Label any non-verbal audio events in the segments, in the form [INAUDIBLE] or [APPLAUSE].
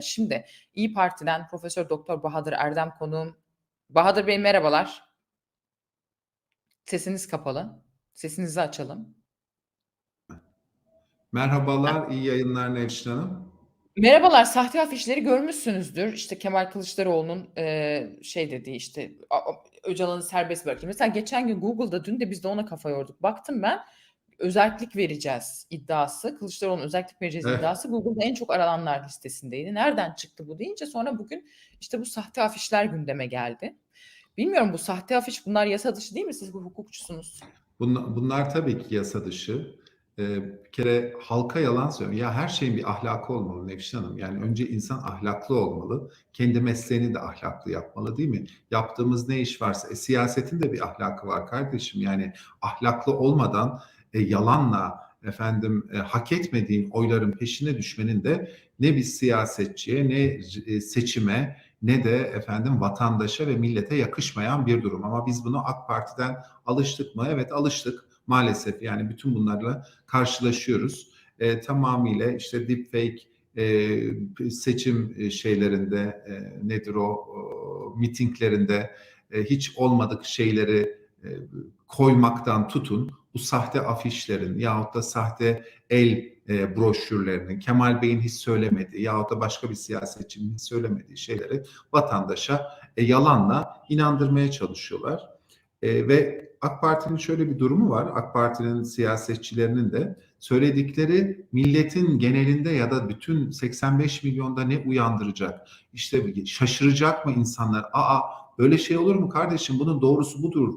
Şimdi İyi Parti'den Profesör Doktor Bahadır Erdem konuğum. Bahadır Bey merhabalar. Sesiniz kapalı. Sesinizi açalım. Merhabalar, iyi yayınlar Nevşin Hanım. Merhabalar, sahte afişleri görmüşsünüzdür. İşte Kemal Kılıçdaroğlu'nun e, şey dediği işte Öcalan'ı serbest bırakayım. Mesela geçen gün Google'da dün de biz de ona kafa yorduk. Baktım ben özellik vereceğiz iddiası. Kılıçdaroğlu'na özellik vereceğiz Evet. iddiası Google'da en çok arananlar listesindeydi. Nereden çıktı bu deyince sonra bugün işte bu sahte afişler gündeme geldi. Bilmiyorum bu sahte afiş bunlar yasa dışı değil mi? Siz bu hukukçusunuz. Bunlar, bunlar tabii ki yasa dışı. Ee, bir kere halka yalan söylüyor. Ya her şeyin bir ahlakı olmalı Nevşin Hanım. Yani önce insan ahlaklı olmalı. Kendi mesleğini de ahlaklı yapmalı değil mi? Yaptığımız ne iş varsa. E, siyasetin de bir ahlakı var kardeşim. Yani ahlaklı olmadan e, yalanla efendim e, hak etmediğin oyların peşine düşmenin de ne bir siyasetçiye ne e, seçime ne de efendim vatandaşa ve millete yakışmayan bir durum. Ama biz bunu AK Parti'den alıştık mı? Evet alıştık maalesef. Yani bütün bunlarla karşılaşıyoruz. E, tamamıyla işte deepfake e, seçim e, şeylerinde e, nedir o, o mitinglerinde e, hiç olmadık şeyleri e, koymaktan tutun bu sahte afişlerin yahut da sahte el e, broşürlerinin Kemal Bey'in hiç söylemediği yahut da başka bir siyasetçinin hiç söylemediği şeyleri vatandaşa e, yalanla inandırmaya çalışıyorlar. E, ve AK Parti'nin şöyle bir durumu var. AK Parti'nin siyasetçilerinin de söyledikleri milletin genelinde ya da bütün 85 milyonda ne uyandıracak? İşte şaşıracak mı insanlar? Aa böyle şey olur mu kardeşim? Bunun doğrusu budur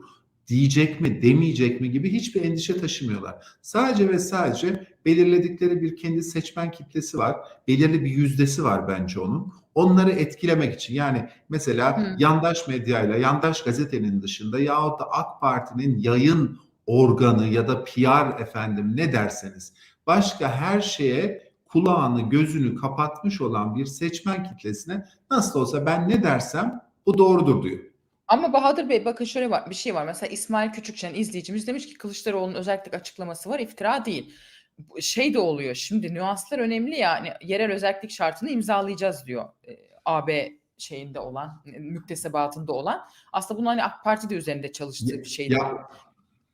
diyecek mi, demeyecek mi gibi hiçbir endişe taşımıyorlar. Sadece ve sadece belirledikleri bir kendi seçmen kitlesi var. Belirli bir yüzdesi var bence onun. Onları etkilemek için yani mesela Hı. yandaş medyayla, yandaş gazetenin dışında yahut da AK Parti'nin yayın organı ya da PR efendim ne derseniz başka her şeye kulağını gözünü kapatmış olan bir seçmen kitlesine nasıl olsa ben ne dersem bu doğrudur diyor. Ama Bahadır Bey bakın şöyle var bir şey var. Mesela İsmail Küçükçen izleyicimiz demiş ki Kılıçdaroğlu'nun özellik açıklaması var iftira değil. Bu Şey de oluyor şimdi nüanslar önemli ya hani yerel özellik şartını imzalayacağız diyor e, AB şeyinde olan e, müktesebatında olan. Aslında bunun hani AK Parti de üzerinde çalıştığı bir şey. Ya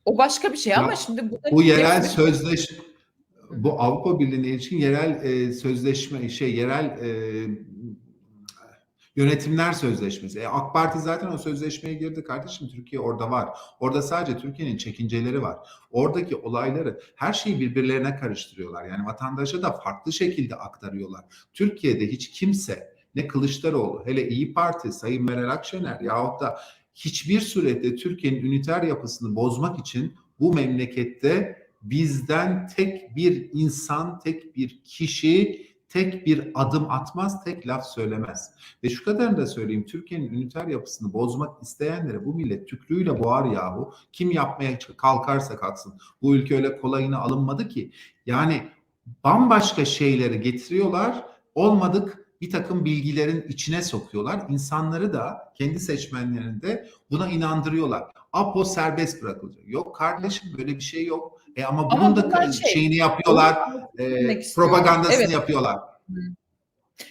O başka bir şey Ya, ama şimdi bu da bu yerel hepsi- sözleş bu Avrupa Birliği'ne ilişkin yerel e, sözleşme şey yerel e, yönetimler sözleşmesi. E, AK Parti zaten o sözleşmeye girdi kardeşim. Türkiye orada var. Orada sadece Türkiye'nin çekinceleri var. Oradaki olayları her şeyi birbirlerine karıştırıyorlar. Yani vatandaşa da farklı şekilde aktarıyorlar. Türkiye'de hiç kimse ne Kılıçdaroğlu hele İyi Parti Sayın Meral Akşener yahut da hiçbir surette Türkiye'nin üniter yapısını bozmak için bu memlekette bizden tek bir insan, tek bir kişi, tek bir adım atmaz, tek laf söylemez. Ve şu kadarını da söyleyeyim, Türkiye'nin üniter yapısını bozmak isteyenlere bu millet tükrüğüyle boğar yahu. Kim yapmaya kalkarsa kalksın. Bu ülke öyle kolayına alınmadı ki. Yani bambaşka şeyleri getiriyorlar, olmadık bir takım bilgilerin içine sokuyorlar. İnsanları da kendi seçmenlerini de buna inandırıyorlar. Apo serbest bırakılacak. Yok kardeşim böyle bir şey yok. E ama bunun Ama da şey, şeyini yapıyorlar, e, propagandasını Evet. yapıyorlar.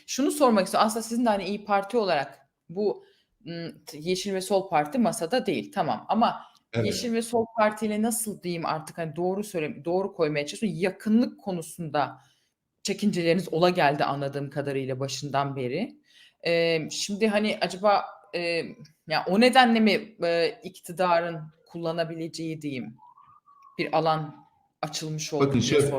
Şunu sormak istiyorum. Aslında sizin de hani İyi Parti olarak bu ım, Yeşil ve Sol Parti masada değil. Tamam ama Evet. Yeşil ve Sol Parti ile nasıl diyeyim artık hani doğru söyle doğru koymaya çalışıyorum. Yakınlık konusunda çekinceleriniz ola geldi anladığım kadarıyla başından beri. Ee, şimdi hani acaba e, ya o nedenle mi e, iktidarın kullanabileceği diyeyim bir alan açılmış oldu Bakın şöyle-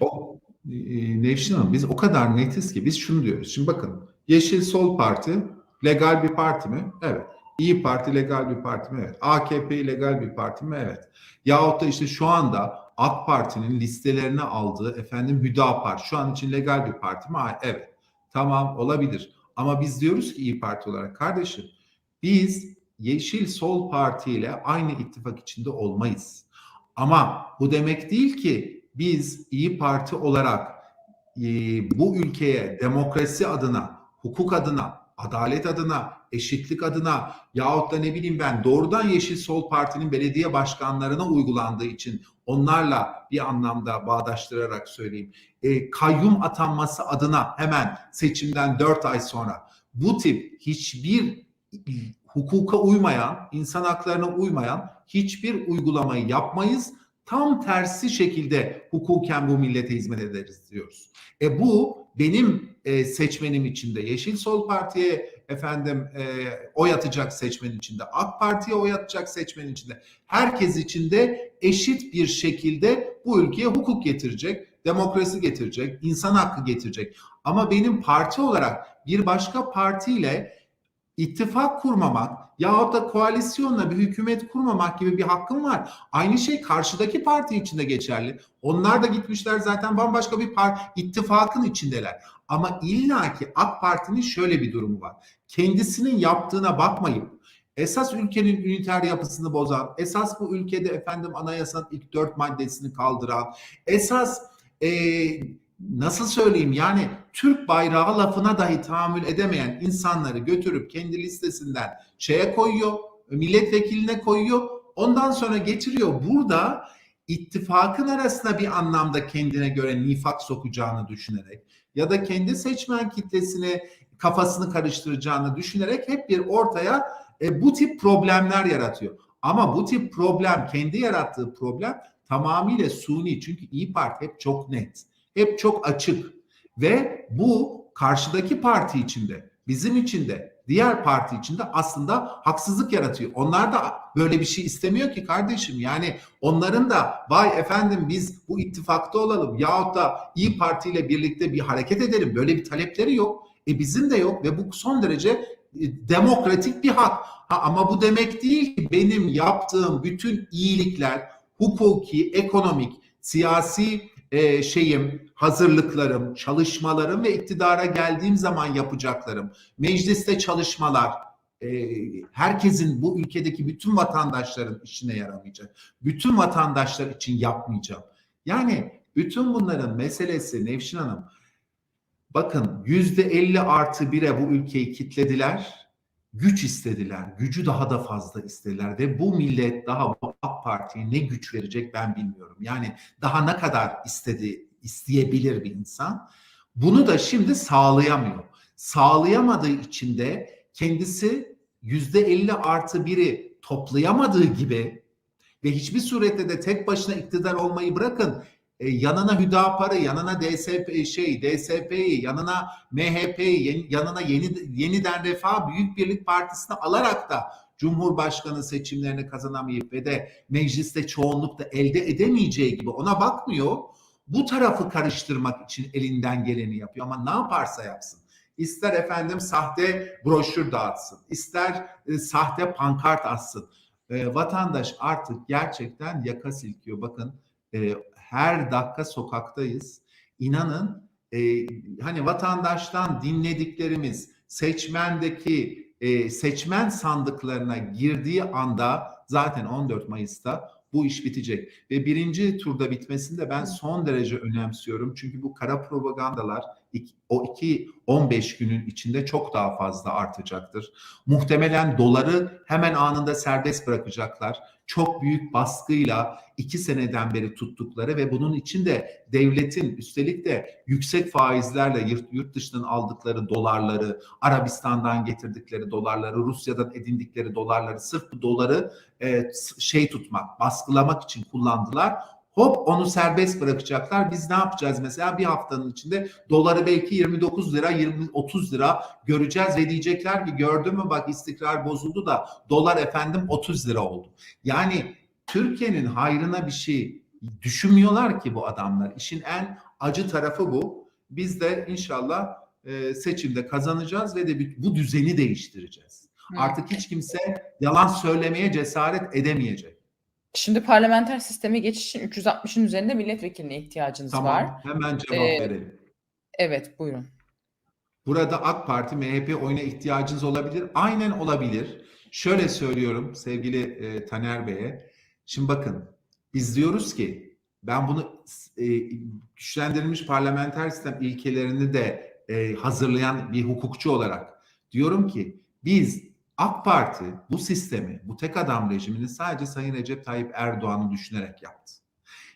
O, e, Nevşin Hanım biz o kadar netiz ki biz şunu diyoruz. Şimdi bakın Yeşil Sol Parti legal bir parti mi? Evet. İyi Parti legal bir parti mi? Evet. AKP legal bir parti mi? Evet. Yahut da işte şu anda AK Parti'nin listelerine aldığı efendim Hüdapar şu an için legal bir parti mi? Hayır. Evet. Tamam olabilir. Ama biz diyoruz ki İyi Parti olarak kardeşim biz Yeşil Sol Parti ile aynı ittifak içinde olmayız. Ama bu demek değil ki biz İyi Parti olarak e, bu ülkeye demokrasi adına, hukuk adına, adalet adına, eşitlik adına yahut da ne bileyim ben doğrudan Yeşil Sol Parti'nin belediye başkanlarına uygulandığı için onlarla bir anlamda bağdaştırarak söyleyeyim. E, kayyum atanması adına hemen seçimden 4 ay sonra bu tip hiçbir hukuka uymayan, insan haklarına uymayan hiçbir uygulamayı yapmayız. Tam tersi şekilde hukuken bu millete hizmet ederiz diyoruz. E bu benim e, seçmenim içinde Yeşil Sol Parti'ye efendim e, oy atacak seçmen içinde, AK Parti'ye oy atacak seçmen içinde, herkes içinde eşit bir şekilde bu ülkeye hukuk getirecek, demokrasi getirecek, insan hakkı getirecek. Ama benim parti olarak bir başka partiyle ittifak kurmamak yahut da koalisyonla bir hükümet kurmamak gibi bir hakkım var. Aynı şey karşıdaki parti için de geçerli. Onlar da gitmişler zaten bambaşka bir par ittifakın içindeler. Ama illaki AK Parti'nin şöyle bir durumu var. Kendisinin yaptığına bakmayıp esas ülkenin üniter yapısını bozan, esas bu ülkede efendim anayasanın ilk dört maddesini kaldıran, esas e, nasıl söyleyeyim yani Türk bayrağı lafına dahi tahammül edemeyen insanları götürüp kendi listesinden şeye koyuyor, milletvekiline koyuyor. Ondan sonra getiriyor burada ittifakın arasına bir anlamda kendine göre nifak sokacağını düşünerek ya da kendi seçmen kitlesine kafasını karıştıracağını düşünerek hep bir ortaya e, bu tip problemler yaratıyor. Ama bu tip problem kendi yarattığı problem tamamıyla suni çünkü İyi Parti hep çok net, hep çok açık ve bu karşıdaki parti içinde, bizim içinde, diğer parti içinde aslında haksızlık yaratıyor. Onlar da böyle bir şey istemiyor ki kardeşim. Yani onların da vay efendim biz bu ittifakta olalım yahut da İyi Parti ile birlikte bir hareket edelim. Böyle bir talepleri yok. E bizim de yok ve bu son derece e, demokratik bir hak. Ha, ama bu demek değil ki benim yaptığım bütün iyilikler hukuki, ekonomik, siyasi e, şeyim, hazırlıklarım, çalışmalarım ve iktidara geldiğim zaman yapacaklarım, mecliste çalışmalar, e, herkesin bu ülkedeki bütün vatandaşların işine yaramayacak. Bütün vatandaşlar için yapmayacağım. Yani bütün bunların meselesi Nevşin Hanım, bakın yüzde elli artı bire bu ülkeyi kitlediler, güç istediler, gücü daha da fazla istediler ve bu millet daha bu AK Parti'ye ne güç verecek ben bilmiyorum. Yani daha ne kadar istedi, isteyebilir bir insan. Bunu da şimdi sağlayamıyor. Sağlayamadığı için de kendisi yüzde elli artı biri toplayamadığı gibi ve hiçbir surette de tek başına iktidar olmayı bırakın e, yanına Hüdapar'ı, yanına DSP şey DSP'yi, yanına MHP'yi, yanına yeni yeniden Refah Büyük Birlik Partisi'ni alarak da Cumhurbaşkanı seçimlerini kazanamayıp ve de mecliste çoğunluk da elde edemeyeceği gibi ona bakmıyor. Bu tarafı karıştırmak için elinden geleni yapıyor ama ne yaparsa yapsın. İster efendim sahte broşür dağıtsın, ister e, sahte pankart atsın. E, vatandaş artık gerçekten yaka silkiyor. Bakın e, her dakika sokaktayız. İnanın e, hani vatandaştan dinlediklerimiz seçmendeki e, seçmen sandıklarına girdiği anda zaten 14 Mayıs'ta bu iş bitecek. Ve birinci turda bitmesini de ben son derece önemsiyorum. Çünkü bu kara propagandalar o iki 15 günün içinde çok daha fazla artacaktır. Muhtemelen doları hemen anında serbest bırakacaklar. Çok büyük baskıyla iki seneden beri tuttukları ve bunun için de devletin üstelik de yüksek faizlerle yurt, yurt dışından aldıkları dolarları, Arabistan'dan getirdikleri dolarları, Rusya'dan edindikleri dolarları sırf bu doları e, şey tutmak, baskılamak için kullandılar. Hop onu serbest bırakacaklar. Biz ne yapacağız mesela bir haftanın içinde doları belki 29 lira 20 30 lira göreceğiz ve diyecekler ki gördün mü bak istikrar bozuldu da dolar efendim 30 lira oldu. Yani Türkiye'nin hayrına bir şey düşünmüyorlar ki bu adamlar. İşin en acı tarafı bu. Biz de inşallah e, seçimde kazanacağız ve de bu düzeni değiştireceğiz. Artık hiç kimse yalan söylemeye cesaret edemeyecek. Şimdi parlamenter sisteme geçiş için 360'ın üzerinde milletvekiline ihtiyacınız tamam, var. Hemen cevap ee, verelim. Evet buyurun. Burada AK Parti, MHP oyuna ihtiyacınız olabilir. Aynen olabilir. Şöyle söylüyorum sevgili e, Taner Bey'e. Şimdi bakın biz diyoruz ki ben bunu e, güçlendirilmiş parlamenter sistem ilkelerini de e, hazırlayan bir hukukçu olarak Diyorum ki biz AK Parti bu sistemi, bu tek adam rejimini sadece Sayın Recep Tayyip Erdoğan'ı düşünerek yaptı.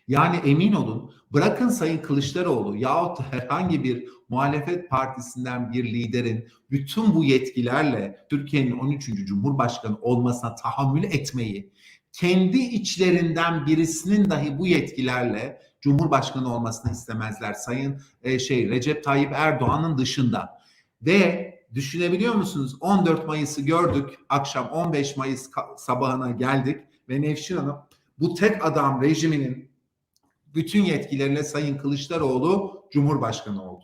Yani emin olun bırakın Sayın Kılıçdaroğlu yahut herhangi bir muhalefet partisinden bir liderin bütün bu yetkilerle Türkiye'nin 13. Cumhurbaşkanı olmasına tahammül etmeyi kendi içlerinden birisinin dahi bu yetkilerle Cumhurbaşkanı olmasını istemezler. Sayın e, şey Recep Tayyip Erdoğan'ın dışında. Ve düşünebiliyor musunuz? 14 Mayıs'ı gördük. Akşam 15 Mayıs sabahına geldik ve Nevşin Hanım bu tek adam rejiminin bütün yetkileriyle Sayın Kılıçdaroğlu Cumhurbaşkanı oldu.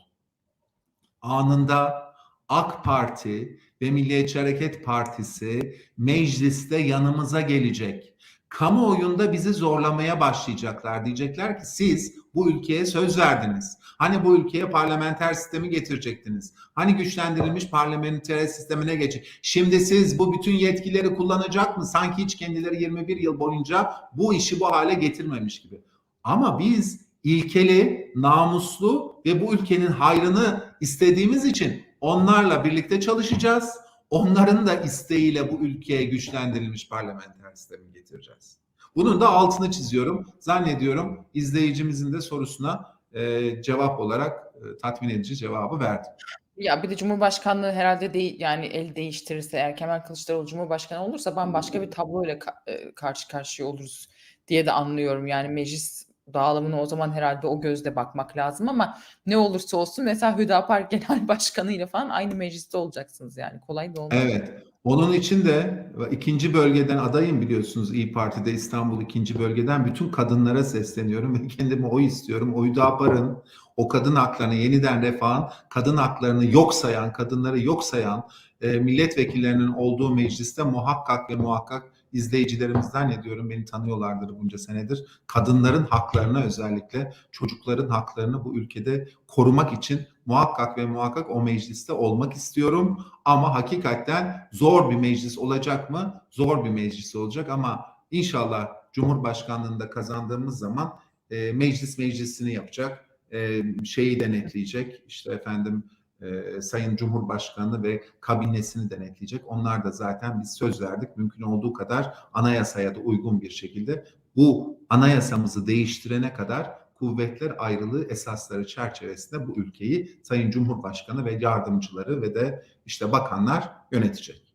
Anında AK Parti ve Milliyetçi Hareket Partisi mecliste yanımıza gelecek. Kamuoyunda bizi zorlamaya başlayacaklar. Diyecekler ki siz bu ülkeye söz verdiniz. Hani bu ülkeye parlamenter sistemi getirecektiniz. Hani güçlendirilmiş parlamenter sistemine geçecek. Şimdi siz bu bütün yetkileri kullanacak mı? Sanki hiç kendileri 21 yıl boyunca bu işi bu hale getirmemiş gibi. Ama biz ilkeli, namuslu ve bu ülkenin hayrını istediğimiz için onlarla birlikte çalışacağız. Onların da isteğiyle bu ülkeye güçlendirilmiş parlamenter sistemi getireceğiz. Bunun da altını çiziyorum. Zannediyorum izleyicimizin de sorusuna e, cevap olarak e, tatmin edici cevabı verdim. Ya bir de Cumhurbaşkanlığı herhalde değil yani el değiştirirse eğer Kemal Kılıçdaroğlu Cumhurbaşkanı olursa bambaşka bir tabloyla ka- e, karşı karşıya oluruz diye de anlıyorum. Yani meclis dağılımına o zaman herhalde o gözle bakmak lazım ama ne olursa olsun mesela Hüdapar [LAUGHS] Genel Başkanı ile falan aynı mecliste olacaksınız yani kolay da olmaz. Evet. Onun için de ikinci bölgeden adayım biliyorsunuz İyi Parti'de İstanbul ikinci bölgeden bütün kadınlara sesleniyorum ve kendime oy istiyorum. O Hüdapar'ın o kadın haklarını yeniden refahın kadın haklarını yok sayan, kadınları yok sayan e, milletvekillerinin olduğu mecliste muhakkak ve muhakkak izleyicilerimizden ne diyorum beni tanıyorlardır bunca senedir. Kadınların haklarını özellikle çocukların haklarını bu ülkede korumak için muhakkak ve muhakkak o mecliste olmak istiyorum. Ama hakikaten zor bir meclis olacak mı? Zor bir meclis olacak ama inşallah Cumhurbaşkanlığında kazandığımız zaman e, meclis meclisini yapacak, e, şeyi denetleyecek, işte efendim e, Sayın Cumhurbaşkanı ve kabinesini denetleyecek. Onlar da zaten biz söz verdik mümkün olduğu kadar anayasaya da uygun bir şekilde bu anayasamızı değiştirene kadar kuvvetler ayrılığı esasları çerçevesinde bu ülkeyi Sayın Cumhurbaşkanı ve yardımcıları ve de işte bakanlar yönetecek.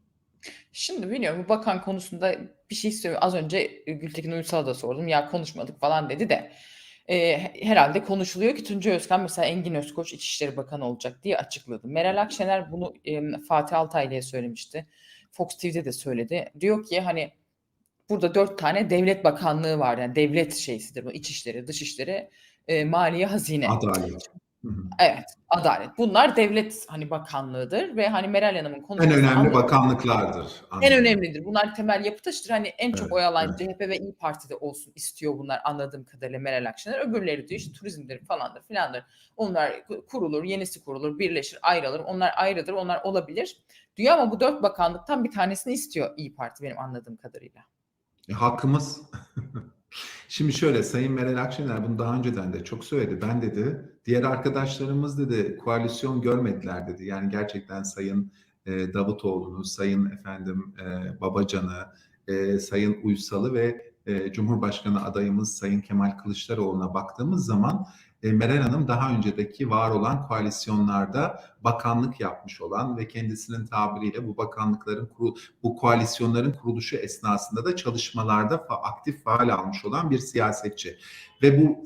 Şimdi biliyorum bu bakan konusunda bir şey söylüyor. Az önce Gültekin Uysal'a da sordum. Ya konuşmadık falan dedi de e, herhalde konuşuluyor ki Tuncay Özkan mesela Engin Özkoç İçişleri Bakanı olacak diye açıkladı. Meral Akşener bunu e, Fatih Altaylı'ya söylemişti. Fox TV'de de söyledi. Diyor ki hani burada dört tane devlet bakanlığı var. Yani devlet şeysidir bu. İçişleri, Dışişleri, e, Maliye, Hazine. Adalet. Evet, adalet. Bunlar devlet hani bakanlığıdır ve hani Meral Hanım'ın En konuşması önemli anladım. bakanlıklardır. En anladım. önemlidir. Bunlar temel yapı taşıdır. Hani en çok Evet, oy alan evet. CHP ve İyi Parti'de olsun istiyor bunlar anladığım kadarıyla Meral Akşener. Öbürleri diyor işte turizmdir falandır filandır. Onlar ku- kurulur, yenisi kurulur, birleşir, ayrılır. Onlar ayrıdır, onlar olabilir. Diyor ama bu dört bakanlıktan bir tanesini istiyor İyi Parti benim anladığım kadarıyla. E, hakkımız. [LAUGHS] Şimdi şöyle Sayın Meral Akşener bunu daha önceden de çok söyledi. Ben dedi diğer arkadaşlarımız dedi koalisyon görmediler dedi. Yani gerçekten Sayın e, Davutoğlu'nu, Sayın efendim e, Babacan'ı, e, Sayın Uysal'ı ve e, Cumhurbaşkanı adayımız Sayın Kemal Kılıçdaroğlu'na baktığımız zaman e, Meral Hanım daha öncedeki var olan koalisyonlarda bakanlık yapmış olan ve kendisinin tabiriyle bu bakanlıkların kuru, bu koalisyonların kuruluşu esnasında da çalışmalarda fa- aktif faal almış olan bir siyasetçi. Ve bu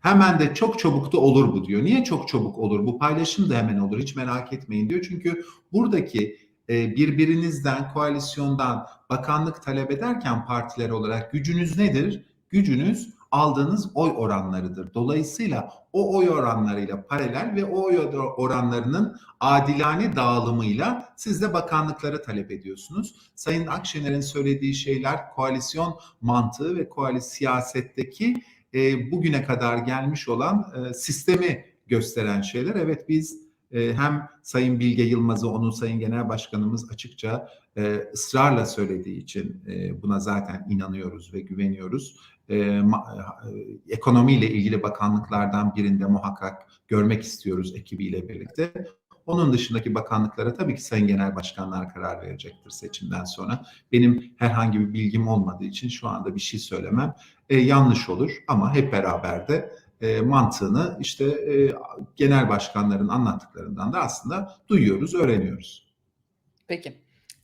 hemen de çok çabuk da olur bu diyor. Niye çok çabuk olur? Bu paylaşım da hemen olur. Hiç merak etmeyin diyor. Çünkü buradaki e, birbirinizden, koalisyondan bakanlık talep ederken partiler olarak gücünüz nedir? Gücünüz aldığınız oy oranlarıdır. Dolayısıyla o oy oranlarıyla paralel ve o oy oranlarının adilane dağılımıyla siz de bakanlıkları talep ediyorsunuz. Sayın Akşener'in söylediği şeyler koalisyon mantığı ve koalisyon siyasetteki e, bugüne kadar gelmiş olan e, sistemi gösteren şeyler. Evet biz e, hem Sayın Bilge Yılmaz'ı onu Sayın Genel Başkanımız açıkça e, ısrarla söylediği için e, buna zaten inanıyoruz ve güveniyoruz. E, e, ekonomiyle ilgili bakanlıklardan birinde muhakkak görmek istiyoruz ekibiyle birlikte. Onun dışındaki bakanlıklara tabii ki Sayın Genel Başkanlar karar verecektir seçimden sonra. Benim herhangi bir bilgim olmadığı için şu anda bir şey söylemem e, yanlış olur ama hep beraber de e, mantığını işte e, genel başkanların anlattıklarından da aslında duyuyoruz, öğreniyoruz. Peki.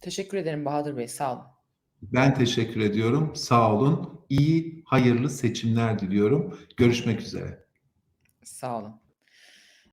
Teşekkür ederim Bahadır Bey. Sağ olun. Ben teşekkür ediyorum. Sağ olun. İyi, hayırlı seçimler diliyorum. Görüşmek üzere. Sağ olun.